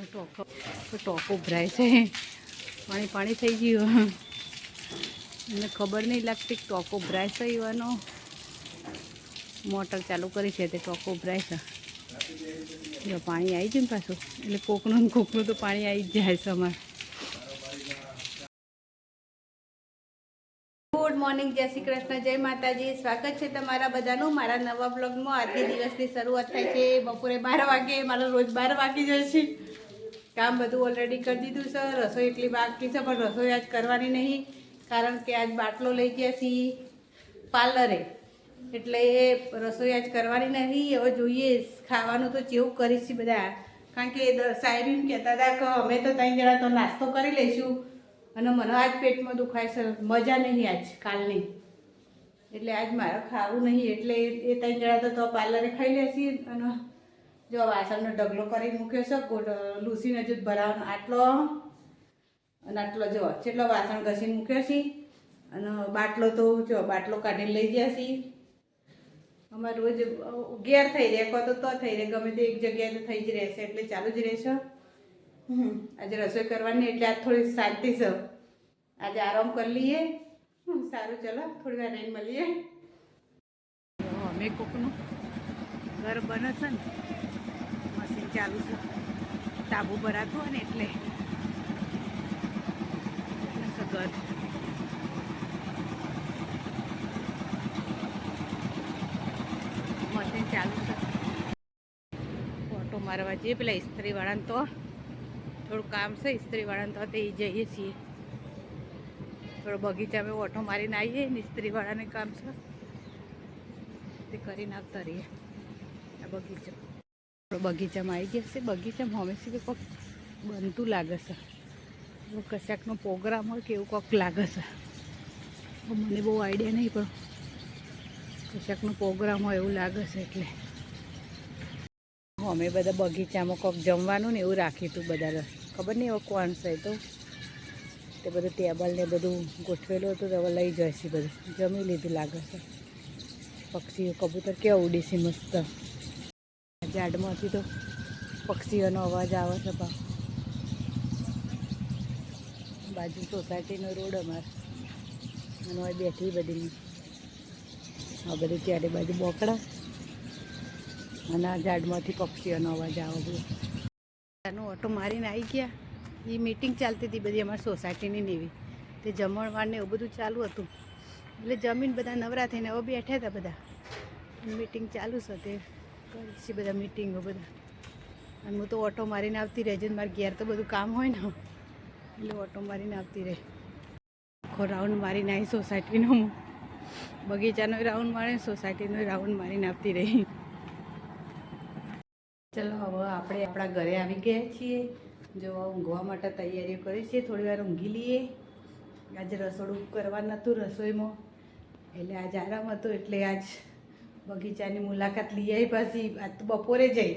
અને ટોકો ટોકો ભરાય છે. પાણી પાણી થઈ ગયું. મને ખબર નહીં લાગતી ટોકો ભરાય છે એવાનો મોટર ચાલુ કરી છે, તે ટોકો ભરાય છે. જો પાણી આવી ગયું ને પાછું, એટલે કોકનું કોકનું તો પાણી આવી જ જાય છે અમારે. ગુડ મોર્નિંગ જય શ્રી કૃષ્ણ, જય માતાજી. સ્વાગત છે તમારા બધાનું મારા નવા બ્લોગમાં. આજે દિવસની શરૂઆત થાય છે બપોરે બાર વાગે, મારો રોજ બાર વાગી જાય છે. કામ બધું ઓલરેડી કરી દીધું છે રસોઈ એટલી બાકી છે, પણ રસોઈ આજ કરવાની નહીં, કારણ કે આજ બાટલો લઈ ગયા છીએ પાર્લરે. એટલે એ રસોઈ આજ કરવાની નહીં, હવે જોઈએ, ખાવાનું તો જેવું કરીશ બધા. કારણ કે સાહેબીમ કહેતા હતા કે અમે તો ત્રણ જરા તો નાસ્તો કરી લઈશું. અને મને આજ પેટમાં દુખાય છે, મજા નહીં આજ, કાલની. એટલે આજ મારે ખાવું નહીં, એટલે એ ત્યાં તો તો પાર્લરે ખાઈ લેશી અને જો વાસણનો ઢગલો કરી મૂક્યો છે લૂસીને જ ભરાવાનો આટલો, અને આટલો જો કેટલો વાસણ ઘસીને મૂક્યો છે, અને બાટલો તો જો બાટલો કાઢીને લઈ ગયા છીએ અમારે રોજ ઘેર થઈ રહે કહો તો થઈ રહે, ગમે તે એક જગ્યાએ તો થઈ જ રહેશે, એટલે ચાલુ જ રહેશે. આજે રસોઈ કરવાની, એટલે આજ થોડી શાંતિ છે આજે આરામ કરી લઈએ. સારું, ચલો, થોડી વાર રહીને મળીએ. અમે કોકનું ઘર બને છે ને ચાલુ છે તાબુ ભરાતું હોય ને એટલે. સગર. મશીન ચાલુ છે. ફોટો મારવા જઈએ પેલા ઇસ્ત્રીવાળાને તો. થોડું કામ છે, ઇસ્ત્રીવાળાને તો તે જઈએ છીએ. થોડો બગીચામાં ઓટો મારીને આવીએ ને ઇસ્ત્રીવાળાને કામ છે. તે કરીને નાખતા રહીએ. આ બગીચો. બગીચામાં આવી ગયા છે. બગીચામાં હંમેશા કોઈક બનતું લાગે છે. કશાકનો પ્રોગ્રામ હોય કે એવું કોઈક લાગે છે. મને બહુ આઈડિયા નહીં, પણ કશાકનો પ્રોગ્રામ હોય એવું લાગે છે એટલે. અમે બધા બગીચામાં કોક જમવાનું ને એવું રાખ્યું હતું બધા ખબર નહીં હવે કોણ છે તો. તે બધું ટેબલ ને બધું ગોઠવેલું હતું તો હવે લઈ જશે બધું. જમી લીધું લાગે છે. પક્ષીઓ, કબૂતર કેવા ઉડીશી મસ્ત. ઝાડમાંથી તો પક્ષીઓનો અવાજ આવે છે પા બાજુ સોસાયટીનો રોડ અમારે. અને બેઠી બધી આ બધી ચારે બાજુ બોકડા. અને આ ઝાડમાંથી પક્ષીઓનો અવાજ આવે બધો ઓટો મારીને આવી ગયા. એ મિટિંગ ચાલતી હતી બધી અમારી સોસાયટીની નેવી તે જમણવાર ને એવું બધું ચાલુ હતું. એટલે જમીન બધા નવરા થઈને હવે બેઠા હતા બધા. મીટિંગ ચાલુ છે તે. કરી છે બધા મીટિંગો બધા. અને હું તો ઓટો મારીને આવતી રહેજે મારે ઘેર તો બધું કામ હોય ને, એટલે ઓટો મારીને આવતી રહે. આખો રાઉન્ડ મારીને આવી સોસાયટીનો હું. બગીચાનો રાઉન્ડ મારે સોસાયટીનો રાઉન્ડ મારીને આવતી રહી. ચલો, હવે આપણે આપણા ઘરે આવી ગયા છીએ. જો ઊંઘવા માટે તૈયારીઓ કરી છે, થોડી વાર ઊંઘી લઈએ. આજે રસોડું કરવા નહોતું રસોઈમાં. એટલે આજ આરામ હતો, એટલે આજ બગીચાની મુલાકાત લઈ આવી પાછી આજ તો બપોરે જઈ.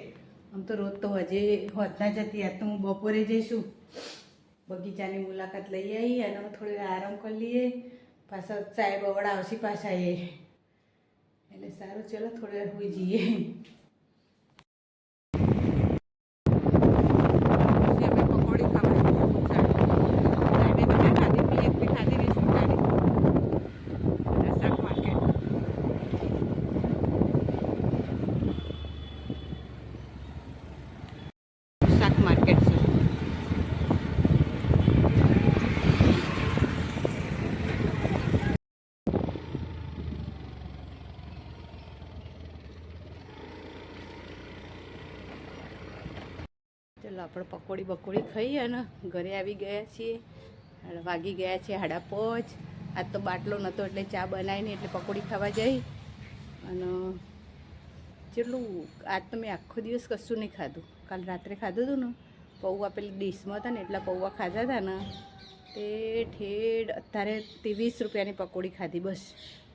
આમ તો રોજ તો હજે હોતના જતી આજ તો હું બપોરે જઈશું. બગીચાની મુલાકાત લઈ આવી અને હું થોડી આરામ કરી લઈએ. પાછા અવડા આવશે પાછા એ. એટલે સારું, ચલો થોડી વાર હોઈ જઈએ પછી અમે પકોડી ખાવા ગયા સાહેબે તો ક્યાં ખાધી મેં એક બી ખાધી નહીં સુટાડી શાક માર્કેટ શાક માર્કેટ છે ચલો આપણે પકોડી બકોડી ખાઈ અને ઘરે આવી ગયા છીએ. વાગી ગયા છે હાડા પોચ. આજ તો બાટલો નહોતો એટલે ચા બનાવીને એટલે પકોડી ખાવા જઈ. અને જેટલું આજ તો મેં આખો દિવસ કશું નહીં ખાધું. કાલ રાત્રે ખાધું હતું ને, પૌવા પેલી ડીશમાં હતા ને એટલા પૌવા ખાધા હતા ને, તે ઠેડ અત્યારે ત્રેવીસ રૂપિયાની પકોડી ખાધી બસ.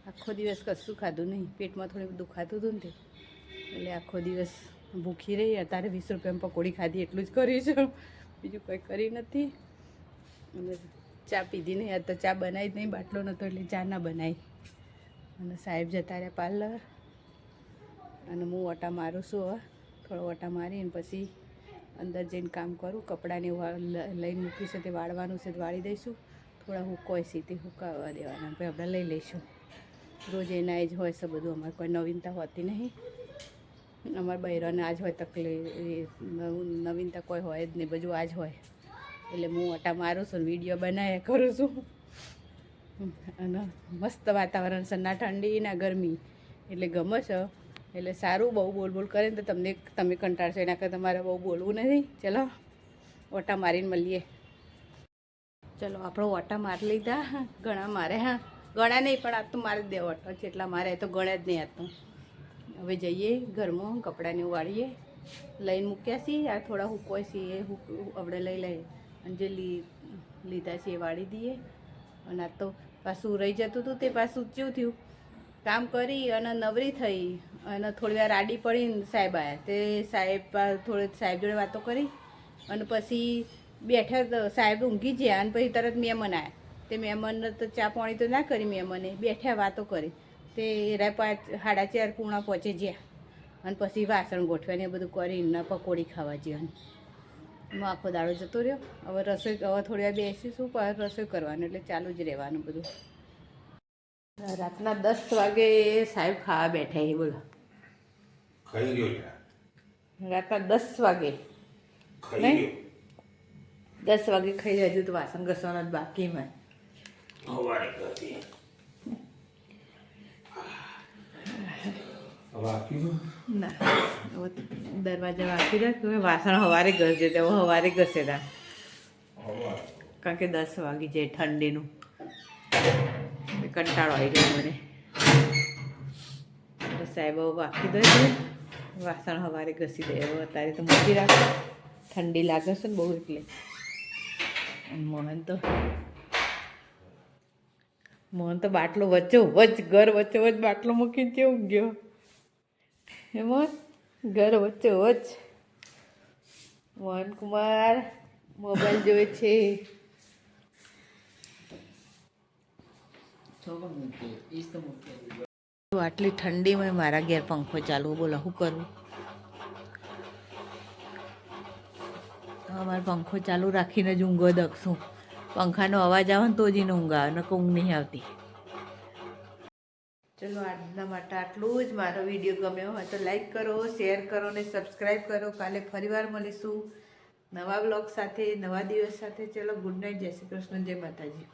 આખો દિવસ કશું ખાધું નહીં. પેટમાં થોડું દુખાતું હતું ને તે. એટલે આખો દિવસ ભૂખી રહી અત્યારે વીસ રૂપિયામાં પકોડી ખાધી, એટલું જ કર્યું છે. બીજું કંઈ કરી નથી. અને ચા પીધી નહીં આ તો ચા બનાવી જ નહીં, બાટલો નહોતો એટલે ચા ના બનાવી. અને સાહેબ જતા રહ્યા પાર્લર. અને હું ઓટા મારું છું, હવે. થોડો ઓટા મારીને પછી અંદર જઈને કામ કરું કપડાને લઈને મૂકીશું, તે વાળવાનું છે વાળી દઈશું. થોડા હુકોય છે તે હુકાવવા દેવાના પછી આપણે લઈ લઈશું. રોજ એના એ જ હોય છે બધું, અમારે કોઈ નવીનતા હોતી નહીં. અમારા બૈરાને આજ હોય તકલીફ, એ નવ- નવીનતા કોઈ હોય જ નહીં, બધું આજ હોય. એટલે હું ઓટા મારું છું વીડિયો બનાવ્યા કરું છું. અને મસ્ત વાતાવરણ છે, ના ઠંડી, ના ગરમી. એટલે ગમે છે. એટલે સારું બહુ બોલ બોલ કરે ને તો તમને, તમે કંટાળશો એના કરતાં તમારે બહુ બોલવું નથી. ચલો, ઓટા મારીને મળીએ. ચલો, આપણો ઓટા મારી લીધા. ઘણા મારે હા ઘણા નહીં પણ આ તો મારી જ દે ઓટો. જેટલા મારે તો ગણે જ નહીં આ તો. હવે જઈએ ઘરમાં, કપડાને વાળીએ લઈને મૂક્યા છીએ, આ થોડા હુકોય છે, એ હુક આપણે લઈ લઈએ. અને જે લી, લીધા છે એ વાળી દઈએ. અને આ તો પાછું રહી જતું હતું, તે પાછું ચેવું થયું. કામ કરી અને નવરી થઈ. અને થોડી વાર આડી પડીને સાહેબ આવ્યા તે સાહેબ થોડી સાહેબ જોડે વાતો કરી. અને પછી બેઠા સાહેબ ઊંઘી ગયા. અને પછી તરત મહેમાન આવ્યા તે મહેમાનને તો ચા પાણી તો ના કરી મહેમાને. બેઠા વાતો કરી. તે એરા પાંચ સાડા ચાર પૂણા પહોંચે જ્યાં. અને પછી વાસણ ગોઠવાને એ બધું કરીને પકોડી ખાવા જવાનું હું આખો દાડો જતો રહ્યો. હવે રસોઈ હવે થોડી વાર બેસીશું પણ રસોઈ કરવાનું એટલે ચાલુ જ રહેવાનું બધું. રાતના દસ વાગે સાહેબ ખાવા બેઠા એ બોલો. રાતના દસ વાગે? દસ વાગે ખાઈ હજુ તો વાસણ ઘસવાના જ બાકીમાં. ના દરવાજા વાંકી રાખ હવે વાસણ સવારે ઘસજે તો સવારે ઘસે તા. કારણ કે દસ વાગી જાય ઠંડીનું. કંટાળો આવી ગયો મને. સાહેબ વાકી દે છે. વાસણ હવારે ઘસી દે હવે અત્યારે તો મૂકી રાખો. ઠંડી લાગે છે ને બહુ એટલે. મોહન તો મોહન તો બાટલો વચ્ચે વચ ઘર વચ્ચે વચ બાટલો મૂકીને જેવું ગયો? એમાં ઘર વચ્ચે વચ મોહન કુમાર મોબાઈલ જોવે છે. આટલી ઠંડીમાં મારા ઘેર પંખો ચાલુ બોલો શું કરવું અમારે પંખો ચાલુ રાખીને જ ઊંઘો દખશું. પંખાનો અવાજ આવે ને તો જ એને ઊંઘ આવે ને ઊંઘ નહીં આવતી. ચલો, આજના માટે આટલું જ. મારો વીડિયો ગમ્યો હોય તો લાઈક કરો શેર કરો ને સબસ્ક્રાઈબ કરો. કાલે ફરીવાર મળીશું નવા બ્લોગ સાથે, નવા દિવસ સાથે. ચલો ગુડ નાઇટ જય શ્રી કૃષ્ણ, જય માતાજી.